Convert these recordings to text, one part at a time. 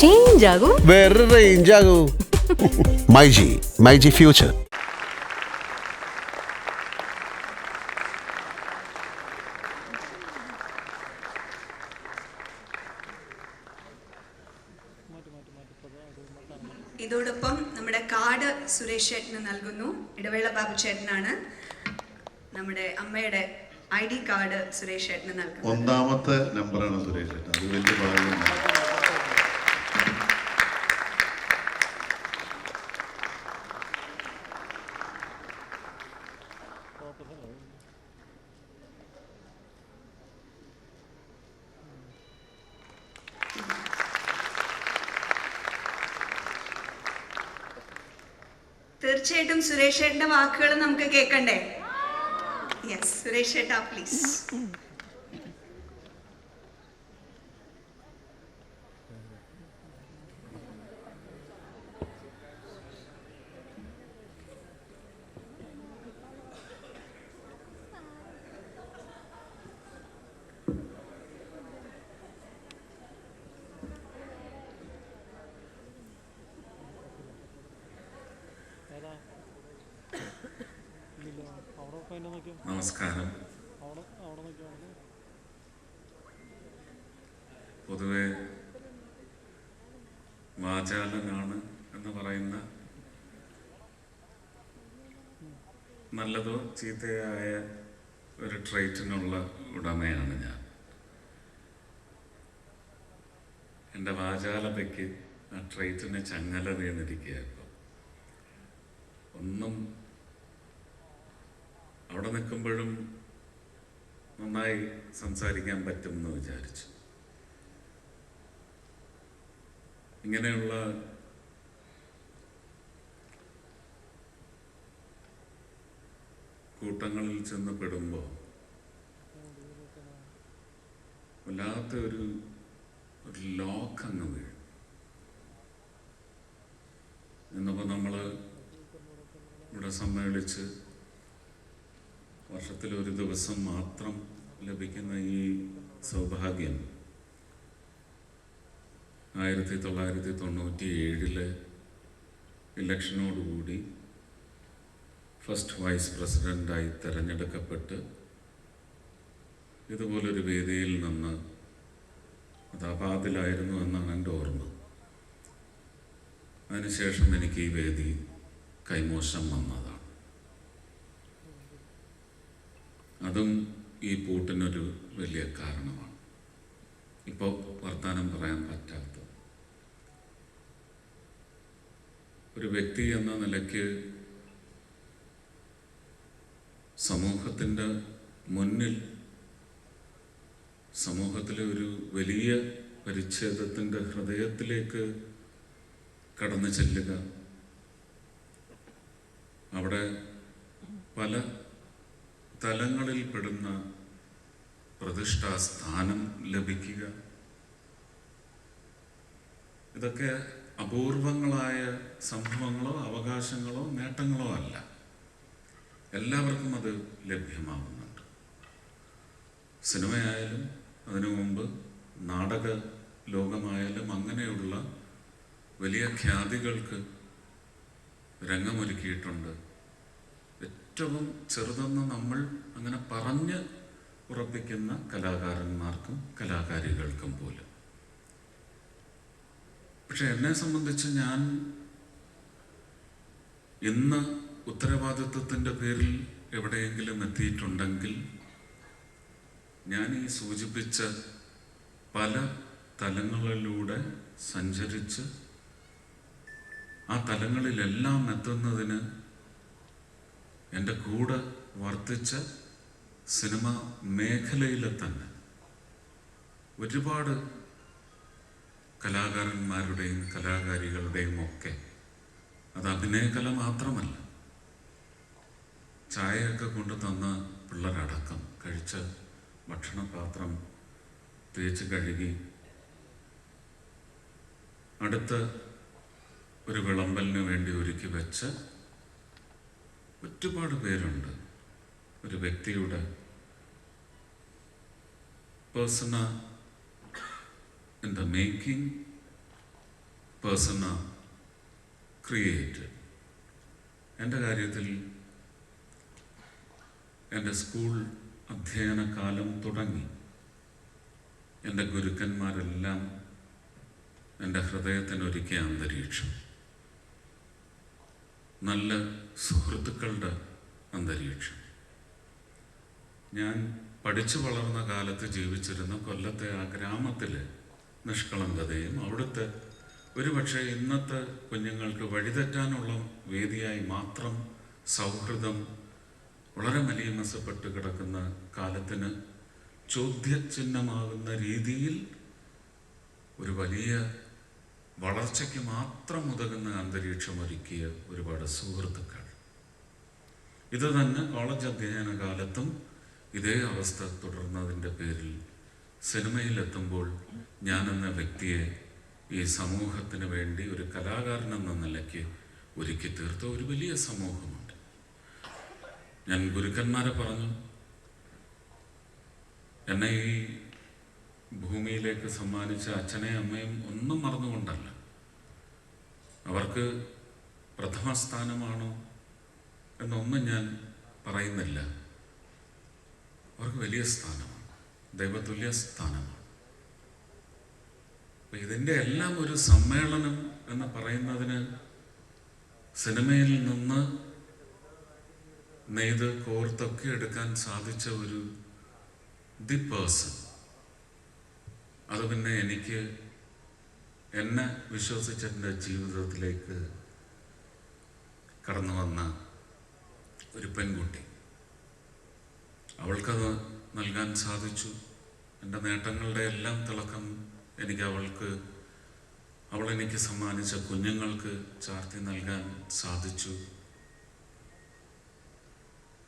Change ആകും? വേറെ range ആകൂ. മൈജി മൈജി ഫ്യൂച്ചർ ഇതോടൊപ്പം നമ്മുടെ കാട് സുരേഷ് ചേട്ടന് നൽകുന്നു. ഇടവേള ബാബു ചേട്ടനാണ്. നമ്മുടെ അമ്മയുടെ ഐ ഡി കാർഡ് സുരേഷ് ചേട്ടന് നൽകുന്നത്. ഒന്നാമത്തെ നമ്പറാണ് സുരേഷ് ചേട്ടൻ. അത് വലിയ ഭാഗ്യമാണ്. തീർച്ചയായിട്ടും സുരേഷ് ഏട്ടന്റെ വാക്കുകൾ നമുക്ക് കേൾക്കണ്ടേ യെസ് സുരേഷ് ഏട്ടാ പ്ലീസ് നമസ്കാരം. പൊതുവെ വാചാലനാണ് എന്ന് പറയുന്ന നല്ലതോ ചീത്തയായ ഒരു ട്രൈറ്റിനുള്ള ഉടമയാണ് ഞാൻ. എന്റെ വാചാലതയ്ക്ക് ആ ട്രൈറ്റിന് ചങ്ങല വീണിരിക്കുക ഇപ്പം ഒന്നും അവിടെ നിൽക്കുമ്പോഴും നന്നായി സംസാരിക്കാൻ പറ്റുമെന്ന് വിചാരിച്ചു. ഇങ്ങനെയുള്ള കൂട്ടങ്ങളിൽ ചെന്ന് പെടുമ്പോൾ വല്ലാത്ത ഒരു ലോക്ക് അങ്ങ് വീഴും. എന്നപ്പോൾ നമ്മൾ ഇവിടെ സമ്മേളിച്ച് വർഷത്തിൽ ഒരു ദിവസം മാത്രം ലഭിക്കുന്ന ഈ സൗഭാഗ്യം ആയിരത്തി തൊള്ളായിരത്തി തൊണ്ണൂറ്റി ഏഴിലെ ഇലക്ഷനോടുകൂടി ഫസ്റ്റ് വൈസ് പ്രസിഡന്റായി തിരഞ്ഞെടുക്കപ്പെട്ട് ഇതുപോലൊരു വേദിയിൽ നിന്ന് അത് എന്നാണ് എന്റെ ഓർമ്മ. അതിനുശേഷം എനിക്ക് ഈ വേദി കൈമോശം വന്നതാണ് അതും ഈ പൂട്ടിനൊരു വലിയ കാരണമാണ്. ഇപ്പോൾ വർത്തമാനം പറയാൻ പറ്റാത്ത. ഒരു വ്യക്തി എന്ന നിലയ്ക്ക് സമൂഹത്തിന്റെ മുന്നിൽ സമൂഹത്തിലെ ഒരു വലിയ പരിച്ഛേദത്തിന്റെ ഹൃദയത്തിലേക്ക് കടന്നു ചെല്ലുക. അവിടെ പല തലങ്ങളിൽ പെടുന്ന പ്രതിഷ്ഠാ സ്ഥാനം ലഭിക്കുക. ഇതൊക്കെ അപൂർവങ്ങളായ സംഭവങ്ങളോ അവകാശങ്ങളോ നേട്ടങ്ങളോ അല്ല. എല്ലാവർക്കും അത് ലഭ്യമാകുന്നുണ്ട്. സിനിമയായാലും അതിനു മുമ്പ് നാടക ലോകമായാലും അങ്ങനെയുള്ള വലിയ ഖ്യാതികൾക്ക് രംഗമൊരുക്കിയിട്ടുണ്ട് ഏറ്റവും ചെറുതെന്ന് നമ്മൾ അങ്ങനെ പറഞ്ഞ് ഉറപ്പിക്കുന്ന കലാകാരന്മാർക്കും കലാകാരികൾക്കും പോലും. പക്ഷെ എന്നെ സംബന്ധിച്ച് ഞാൻ ഇന്ന് ഉത്തരവാദിത്വത്തിന്റെ പേരിൽ എവിടെയെങ്കിലും എത്തിയിട്ടുണ്ടെങ്കിൽ ഞാൻ ഈ സൂചിപ്പിച്ച പല തലങ്ങളിലൂടെ സഞ്ചരിച്ച് ആ തലങ്ങളിലെല്ലാം എത്തുന്നതിന് എന്റെ കൂടെ വർത്തിച്ച സിനിമ മേഖലയിലെ തന്നെ ഒരുപാട് കലാകാരന്മാരുടെയും കലാകാരികളുടെയും ഒക്കെ അത് അഭിനയകല മാത്രമല്ല ചായയൊക്കെ കൊണ്ട് തന്ന പിള്ളേരടക്കം കഴിച്ച ഭക്ഷണപാത്രം തേച്ച് കഴുകി അടുത്ത ഒരു വിളമ്പലിന് വേണ്ടി ഒരുക്കി വെച്ച ഒരുപാട് പേരുണ്ട്. ഒരു വ്യക്തിയുടെ person in the making person create. എന്റെ കാര്യത്തിൽ എന്റെ സ്കൂൾ അധ്യയന കാലം തുടങ്ങി. എന്റെ ഗുരുക്കന്മാരെല്ലാം എന്റെ ഹൃദയത്തിനൊരുക്കിയ അന്തരീക്ഷം. നല്ല സുഹൃത്തുക്കളുടെ അന്തരീക്ഷം. ഞാൻ പഠിച്ചു വളർന്ന കാലത്ത് ജീവിച്ചിരുന്ന കൊല്ലത്തെ ആ ഗ്രാമത്തിലെ നിഷ്കളങ്കതയും അവിടുത്തെ ഒരുപക്ഷെ ഇന്നത്തെ കുഞ്ഞുങ്ങൾക്ക് വഴിതെറ്റാനുള്ള വേദിയായി മാത്രം സൗഹൃദം വളരെ മലീമസപ്പെട്ട് കിടക്കുന്ന കാലത്തിന് ചോദ്യചിഹ്നമാകുന്ന രീതിയിൽ ഒരു വലിയ വളർച്ചയ്ക്ക് മാത്രം ഉതകുന്ന അന്തരീക്ഷം ഒരുക്കിയ ഒരുപാട് സുഹൃത്തുക്കൾ. ഇത് തന്നെ കോളേജ് അധ്യയന കാലത്തും ഇതേ അവസ്ഥ തുടർന്നതിന്റെ പേരിൽ സിനിമയിലെത്തുമ്പോൾ ഞാനെന്ന വ്യക്തിയെ ഈ സമൂഹത്തിന് വേണ്ടി ഒരു കലാകാരൻ എന്ന നിലയ്ക്ക് ഒരുക്കി തീർത്ത ഒരു വലിയ സമൂഹമുണ്ട്. ഞാൻ ഗുരുക്കന്മാരെ പറഞ്ഞു എന്നെ ഈ ഭൂമിയിലേക്ക് സമ്മാനിച്ച അച്ഛനെയും അമ്മയും ഒന്നും മറന്നുകൊണ്ടല്ല. അവർക്ക് പ്രഥമ സ്ഥാനമാണോ എന്നൊന്നും ഞാൻ പറയുന്നില്ല. അവർക്ക് വലിയ സ്ഥാനമാണ്. ദൈവതുല്യ സ്ഥാനമാണ്. ഇതിന്റെ എല്ലാം ഒരു സമ്മേളനം എന്ന് പറയുന്നതിന് സിനിമയിൽ നിന്ന് നെയ്ത് കോർത്തൊക്കെ എടുക്കാൻ സാധിച്ച ഒരു ദി പേഴ്സൺ. അത് പിന്നെ എനിക്ക് എന്നെ വിശ്വസിച്ചതിന്റെ ജീവിതത്തിലേക്ക് കടന്നു വന്ന ഒരു പെൺകുട്ടി. അവൾക്കത് നൽകാൻ സാധിച്ചു. എന്റെ നേട്ടങ്ങളുടെ എല്ലാം തിളക്കം എനിക്ക് അവൾക്ക് അവൾ എനിക്ക് സമ്മാനിച്ച കുഞ്ഞുങ്ങൾക്ക് ചാർത്തി നൽകാൻ സാധിച്ചു.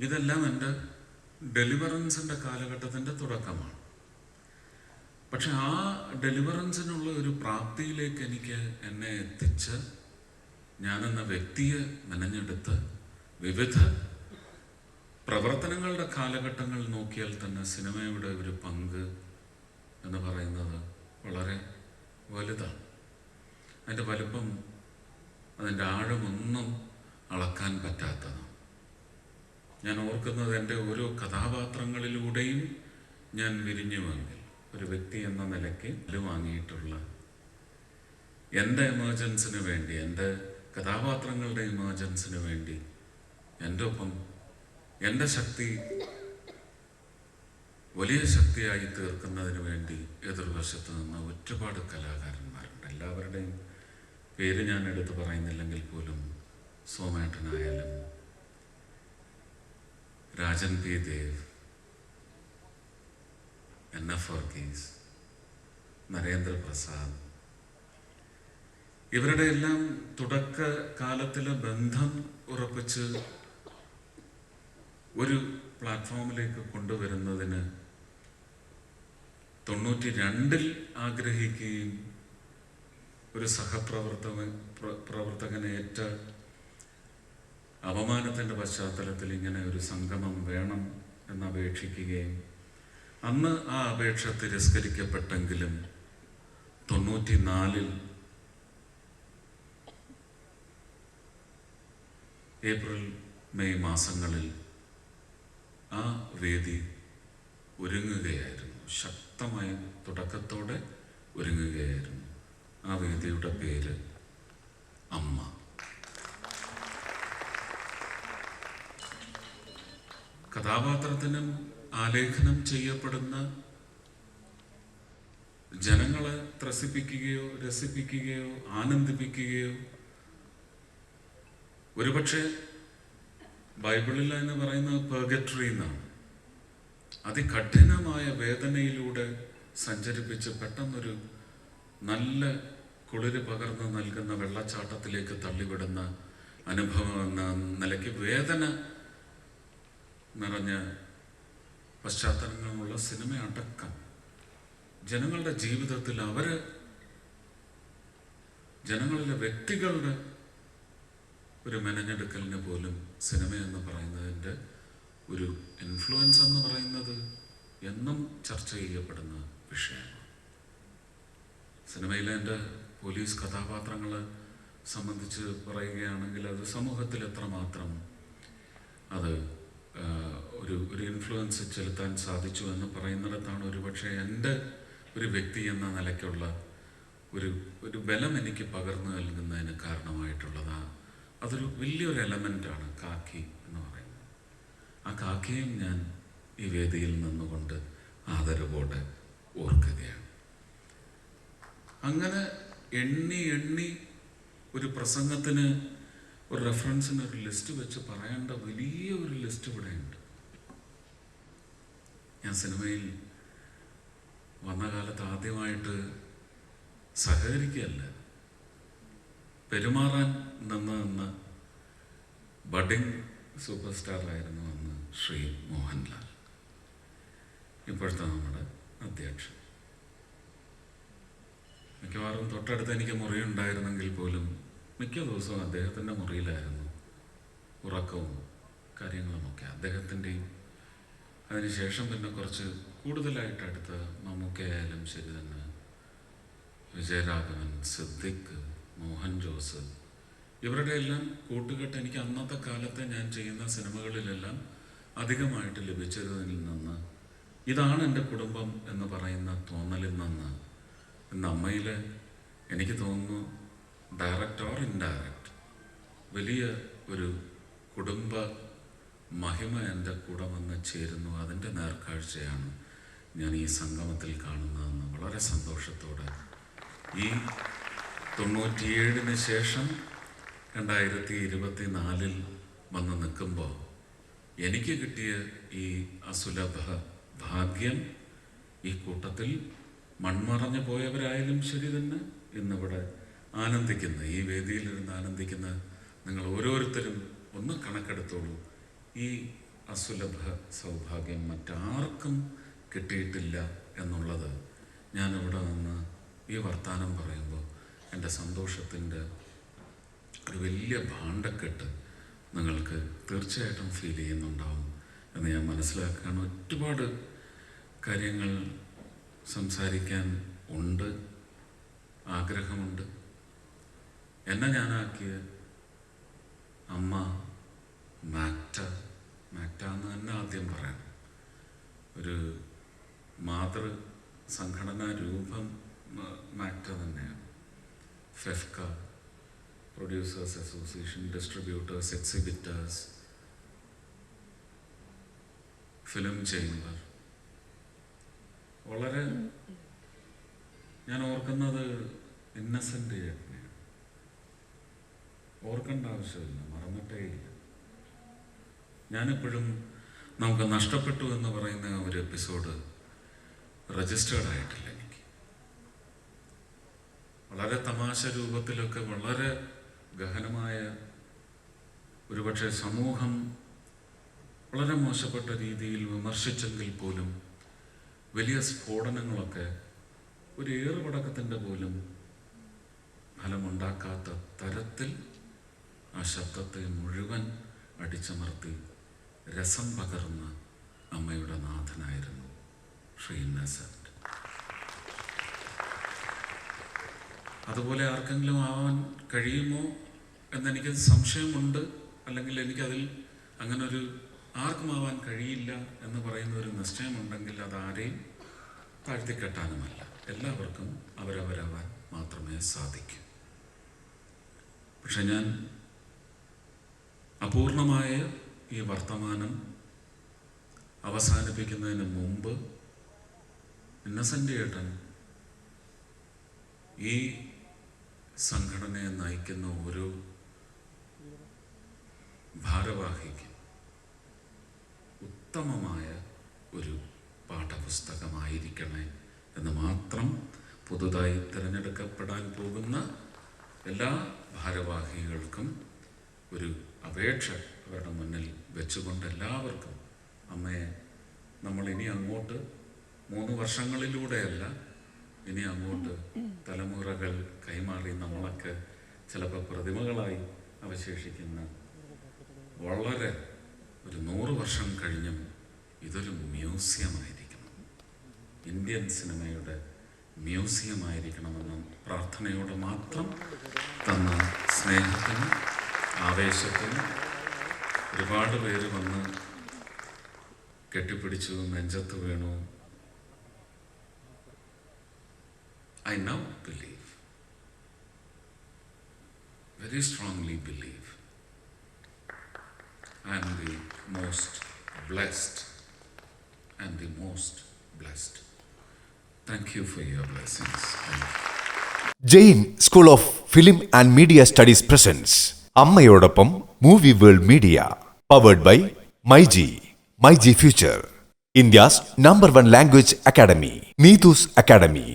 ഇതെല്ലാം എന്റെ ഡെലിവറൻസിന്റെ കാലഘട്ടത്തിന്റെ തുടക്കമാണ്. പക്ഷെ ആ ഡെലിവറൻസിനുള്ള ഒരു പ്രാപ്തിയിലേക്ക് എനിക്ക് എന്നെ എത്തിച്ച് ഞാനെന്ന വ്യക്തിയെ മെനഞ്ഞെടുത്ത് വിവിധ പ്രവർത്തനങ്ങളുടെ കാലഘട്ടങ്ങൾ നോക്കിയാൽ തന്നെ സിനിമയുടെ ഒരു പങ്ക് എന്ന് പറയുന്നത് വളരെ വലുതാണ്. അതിന്റെ വലുപ്പം അതിന്റെ ആഴമൊന്നും അളക്കാൻ പറ്റാത്തതാണ്. ഞാൻ ഓർക്കുന്നത് എന്റെ ഓരോ കഥാപാത്രങ്ങളിലൂടെയും ഞാൻ വിരിഞ്ഞുവെങ്കിൽ ഒരു വ്യക്തി എന്ന നിലയ്ക്ക് വാങ്ങിയിട്ടുള്ള എന്റെ എമർജൻസിന് വേണ്ടി എന്റെ കഥാപാത്രങ്ങളുടെ എമർജൻസിന് വേണ്ടി എന്റെ ഒപ്പം എന്റെ ശക്തി വലിയ ശക്തിയായി തീർക്കുന്നതിന് വേണ്ടി എതിർവശത്ത് നിന്ന് ഒരുപാട് കലാകാരന്മാരുണ്ട്. എല്ലാവരുടെയും പേര് ഞാൻ എടുത്തു പറയുന്നില്ലെങ്കിൽ പോലും സോമേട്ടനായാലും Rajan P. Dev N. F. Varghese Narendraprasad ഇവരുടെ എല്ലാം തുടക്ക കാലത്തിലെ ബന്ധം ഉറപ്പിച്ച് ഒരു പ്ലാറ്റ്ഫോമിലേക്ക് കൊണ്ടുവരുന്നതിന് തൊണ്ണൂറ്റി രണ്ടിൽ ആഗ്രഹിക്കുകയും ഒരു സഹപ്രവർത്തകൻ പ്രവർത്തകനെ ഏറ്റ അപമാനത്തിന്റെ പശ്ചാത്തലത്തിൽ ഇങ്ങനെ ഒരു സംഗമം വേണം എന്ന് അപേക്ഷിക്കുകയും അന്ന് ആ അപേക്ഷ തിരസ്കരിക്കപ്പെട്ടെങ്കിലും തൊണ്ണൂറ്റി നാലിൽ ഏപ്രിൽ മെയ് മാസങ്ങളിൽ ആ വേദി ഒരുങ്ങുകയായിരുന്നു. ശക്തമായ തുടക്കത്തോടെ ഒരുങ്ങുകയായിരുന്നു. ആ വേദിയുടെ പേര് അമ്മ. കഥാപാത്രത്തിനും ആലേഖനം ചെയ്യപ്പെടുന്ന ജനങ്ങളെ ത്രസിപ്പിക്കുകയോ രസിപ്പിക്കുകയോ ആനന്ദിപ്പിക്കുകയോ ഒരുപക്ഷെ ബൈബിളിൽ എന്ന് പറയുന്നത് പേഗട്രി എന്നാണ്. അതികഠിനമായ വേദനയിലൂടെ സഞ്ചരിപ്പിച്ച് പെട്ടെന്നൊരു നല്ല കുളിര് പകർന്ന് നൽകുന്ന വെള്ളച്ചാട്ടത്തിലേക്ക് തള്ളിവിടുന്ന അനുഭവം എന്ന നിലയ്ക്ക് വേദന നിറഞ്ഞ പശ്ചാത്തലങ്ങളുള്ള സിനിമ അടക്കം. ജനങ്ങളുടെ ജീവിതത്തിൽ അവർ ജനങ്ങളിലെ വ്യക്തികളുടെ ഒരു മെനഞ്ഞെടുക്കലിന് പോലും സിനിമ എന്ന് പറയുന്നതിന്റെ ഒരു ഇൻഫ്ലുവൻസ് എന്ന് പറയുന്നത് എന്നും ചർച്ച ചെയ്യപ്പെടുന്ന വിഷയമാണ്. സിനിമയിലെ എന്റെ പോലീസ് കഥാപാത്രങ്ങളെ സംബന്ധിച്ച് പറയുകയാണെങ്കിൽ അത് സമൂഹത്തിൽ എത്രമാത്രം അത് ഒരു ഒരു ഇൻഫ്ലുവൻസ് ചെലുത്താൻ സാധിച്ചു എന്ന് പറയുന്നിടത്താണ് ഒരുപക്ഷെ എന്റെ ഒരു വ്യക്തി എന്ന നിലയ്ക്കുള്ള ഒരു ഒരു ബലം എനിക്ക് പകർന്നു നൽകുന്നതിന് കാരണമായിട്ടുള്ളത് ആ- അതൊരു വലിയൊരു എലമെന്റാണ് കാക്കി എന്ന് പറയുന്നത്. ആ കാക്കയും ഞാൻ ഈ വേദിയിൽ നിന്നുകൊണ്ട് ആദരവോടെ ഓർക്കുകയാണ്. അങ്ങനെ എണ്ണി എണ്ണി ഒരു പ്രസംഗത്തിന് ഒരു റെഫറൻസിന് ഒരു ലിസ്റ്റ് വെച്ച് പറയേണ്ട വലിയ ഒരു ലിസ്റ്റ് ഇവിടെയുണ്ട്. ഞാൻ സിനിമയിൽ വന്ന കാലത്ത് ആദ്യമായിട്ട് സഹകരിക്കുകയല്ല. പെരുമാറാൻ നിന്ന് നിന്ന് ബഡിങ് സൂപ്പർ സ്റ്റാർ ആയിരുന്നു അന്ന് ശ്രീ മോഹൻലാൽ. ഇപ്പോഴത്തെ നമ്മുടെ അധ്യക്ഷൻ. മിക്കവാറും തൊട്ടടുത്ത് എനിക്ക് മുറിയുണ്ടായിരുന്നെങ്കിൽ പോലും മിക്ക ദിവസവും അദ്ദേഹത്തിന്റെ മുറിയിലായിരുന്നു ഉറക്കവും കാര്യങ്ങളുമൊക്കെ. അദ്ദേഹത്തിന്റെയും അതിനുശേഷം പിന്നെ കുറച്ച് കൂടുതലായിട്ട് അടുത്ത മമ്മൂക്കയായാലും ശരി തന്നെ വിജയരാഘവൻ സിദ്ദിഖ് മോഹൻ ജോസ്. ഇവരുടെ എല്ലാം കൂട്ടുകെട്ട് എനിക്ക് അന്നത്തെ കാലത്ത് ഞാൻ ചെയ്യുന്ന സിനിമകളിലെല്ലാം അധികമായിട്ട് ലഭിച്ചതിൽ നിന്ന് ഇതാണ് എന്റെ കുടുംബം എന്ന് പറയുന്ന തോന്നലിൽ നിന്ന് എന്റെ അമ്മയിൽ എനിക്ക് തോന്നുന്നു ഡയറക്റ്റ് ഓർ ഇൻഡയറക്റ്റ് വലിയ ഒരു കുടുംബ മഹിമ എന്റെ കൂടെ വന്ന് ചേരുന്നു. അതിന്റെ നേർക്കാഴ്ചയാണ് ഞാൻ ഈ സംഗമത്തിൽ കാണുന്നതെന്ന് വളരെ സന്തോഷത്തോടെ ഈ തൊണ്ണൂറ്റിയേഴിന് ശേഷം രണ്ടായിരത്തി ഇരുപത്തി നാലിൽ വന്ന് നിൽക്കുമ്പോൾ എനിക്ക് കിട്ടിയ ഈ അസുലഭ ഭാഗ്യം ഈ കൂട്ടത്തിൽ മൺമറഞ്ഞു പോയവരായാലും ശരി തന്നെ ഇന്നിവിടെ ആനന്ദിക്കുന്ന ഈ വേദിയിലിരുന്ന് ആനന്ദിക്കുന്ന നിങ്ങൾ ഓരോരുത്തരും ഒന്ന് കണക്കെടുത്തോളൂ. ഈ അസുലഭ സൗഭാഗ്യം മറ്റാർക്കും കിട്ടിയിട്ടില്ല എന്നുള്ളത് ഞാനിവിടെ നിന്ന് ഈ വർത്തമാനം പറയുമ്പോൾ എന്റെ സന്തോഷത്തിന്റെ ഒരു വലിയ ഭാണ്ഡക്കെട്ട് നിങ്ങൾക്ക് തീർച്ചയായിട്ടും ഫീൽ ചെയ്യുന്നുണ്ടാവും എന്ന് ഞാൻ മനസ്സിലാക്കുകയാണ് ഒരുപാട് കാര്യങ്ങൾ സംസാരിക്കാൻ ഉണ്ട് ആഗ്രഹമുണ്ട്. എന്നെ ഞാനാക്കിയ അമ്മ മാറ്റ മാറ്റ എന്ന് തന്നെ ആദ്യം പറയണം ഒരു മാതൃ സംഘടനാ രൂപം മാറ്റ തന്നെയാണ്. FEFKA producers association distributors exhibitors film ചെയ്യുന്നവർ വളരെ ഞാൻ ഓർക്കുന്നത് ഇന്നസെന്റ് ചേട്ടനെയാണ് ഓർക്കേണ്ട ആവശ്യമില്ല മറന്നിട്ടേ ഇല്ല. ഞാനെപ്പോഴും നമുക്ക് നഷ്ടപ്പെട്ടു എന്ന് പറയുന്ന ഒരു എപ്പിസോഡ് രജിസ്റ്റേർഡ് ആയിട്ടില്ല. വളരെ തമാശ രൂപത്തിലൊക്കെ വളരെ ഗഹനമായ ഒരുപക്ഷെ സമൂഹം വളരെ മോശപ്പെട്ട രീതിയിൽ വിമർശിച്ചെങ്കിൽ പോലും വലിയ സ്ഫോടനങ്ങളൊക്കെ ഒരു ഏറുപടക്കത്തിന്റെ പോലും ഫലമുണ്ടാക്കാത്ത തരത്തിൽ ആ ശബ്ദത്തെ മുഴുവൻ അടിച്ചമർത്തി രസം പകർന്ന അമ്മയുടെ നാഥനായിരുന്നു ശ്രീ അതുപോലെ ആർക്കെങ്കിലും ആവാൻ കഴിയുമോ എന്നെനിക്ക് സംശയമുണ്ട്. അല്ലെങ്കിൽ എനിക്കതിൽ അങ്ങനെ ഒരു ആർക്കും ആവാൻ കഴിയില്ല എന്ന് പറയുന്ന ഒരു നിശ്ചയമുണ്ടെങ്കിൽ അത് ആരെയും താഴ്ത്തിക്കെട്ടാനുമല്ല. എല്ലാവർക്കും അവരവരാവാൻ മാത്രമേ സാധിക്കൂ. പക്ഷെ ഞാൻ അപൂർണമായ ഈ വർത്തമാനം അവസാനിപ്പിക്കുന്നതിന് മുമ്പ് ഇന്നസെന്റ് ഏട്ടൻ ഈ സംഘടനയെ നയിക്കുന്ന ഓരോ ഭാരവാഹിക്കും ഉത്തമമായ ഒരു പാഠപുസ്തകമായിരിക്കണേ എന്ന് മാത്രം പുതുതായി തിരഞ്ഞെടുക്കപ്പെടാൻ പോകുന്ന എല്ലാ ഭാരവാഹികൾക്കും ഒരു അപേക്ഷ അവരുടെ മുന്നിൽ വെച്ചുകൊണ്ട് എല്ലാവർക്കും അമ്മയെ നമ്മൾ ഇനി അങ്ങോട്ട് മൂന്ന് വർഷങ്ങളിലൂടെയല്ല ഇനി അങ്ങോട്ട് തലമുറകൾ കൈമാറി നമ്മളൊക്കെ ചിലപ്പോൾ പ്രതിമകളായി അവശേഷിക്കുന്ന വളരെ ഒരു നൂറ് വർഷം കഴിഞ്ഞും ഇതൊരു മ്യൂസിയമായിരിക്കണം. ഇന്ത്യൻ സിനിമയുടെ മ്യൂസിയം പ്രാർത്ഥനയോട് പ്രാർത്ഥനയോടെ മാത്രം തന്ന സ്നേഹത്തിന് ആവേശത്തിന് ഒരുപാട് പേര് വന്ന് കെട്ടിപ്പിടിച്ചു നെഞ്ചത്ത് വീണു I now believe very strongly believe I am the most blessed and the most blessed. Thank you for your blessings. Thank you. Jain school of film and media studies presence അമ്മയോടൊപ്പം movie world media powered by myG myG future India's number one language academy Neethu's academy